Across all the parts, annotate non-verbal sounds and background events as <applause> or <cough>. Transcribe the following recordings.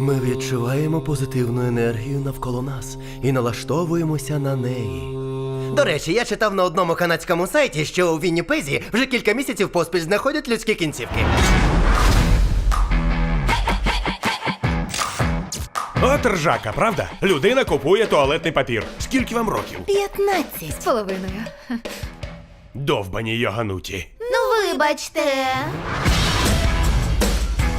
Ми відчуваємо позитивну енергію навколо нас і налаштовуємося на неї. До речі, я читав на одному канадському сайті, що у Вінніпезі вже кілька місяців поспіль знаходять людські кінцівки. От ржака, правда? Людина купує туалетний папір. Скільки вам років? 15 з половиною. Довбані йогануті. Ну, вибачте.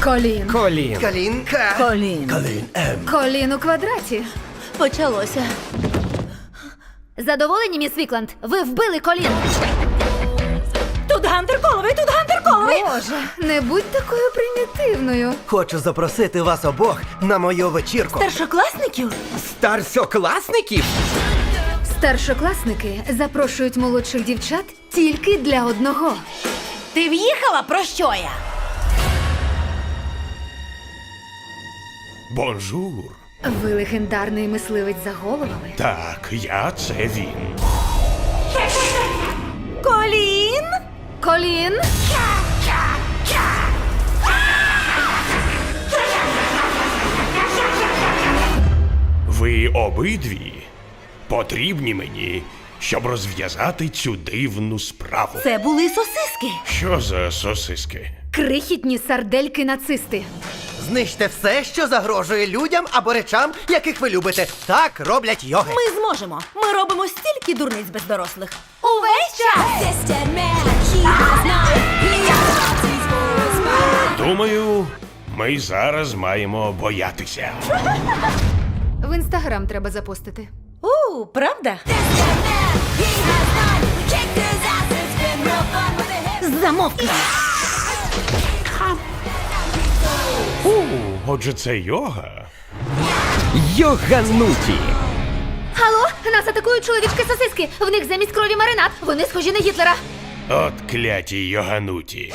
Колін. Колін. Калінка. Колін. Калін М. Колін у квадраті. Почалося. Задоволені, міс Вікланд? Ви вбили колін. Тут Гантер Коловий, тут Гантер Коловий! Боже, не будь такою примітивною. Хочу запросити вас обох на мою вечірку. Старшокласників? Старшокласників? Старшокласники запрошують молодших дівчат тільки для одного. Ти в'їхала про що я? Бонжур. Ви легендарний мисливець за головами. Так, я це він. Колін? Колін! Ви обидві потрібні мені, щоб розв'язати цю дивну справу. Це були сосиски. Що за сосиски? Крихітні сардельки нацисти. Знищте все, що загрожує людям або речам, яких ви любите. Так роблять йоги. Ми зможемо. Ми робимо стільки дурниць без дорослих. Увесь час. Думаю, ми зараз маємо боятися. <laughs> В інстаграм треба запостити. У, правда? Замовкни. У, отже, це йога. Йогануті. Алло, нас атакують чоловічки сосиски. В них замість крові маринад. Вони схожі на Гітлера. От кляті йогануті.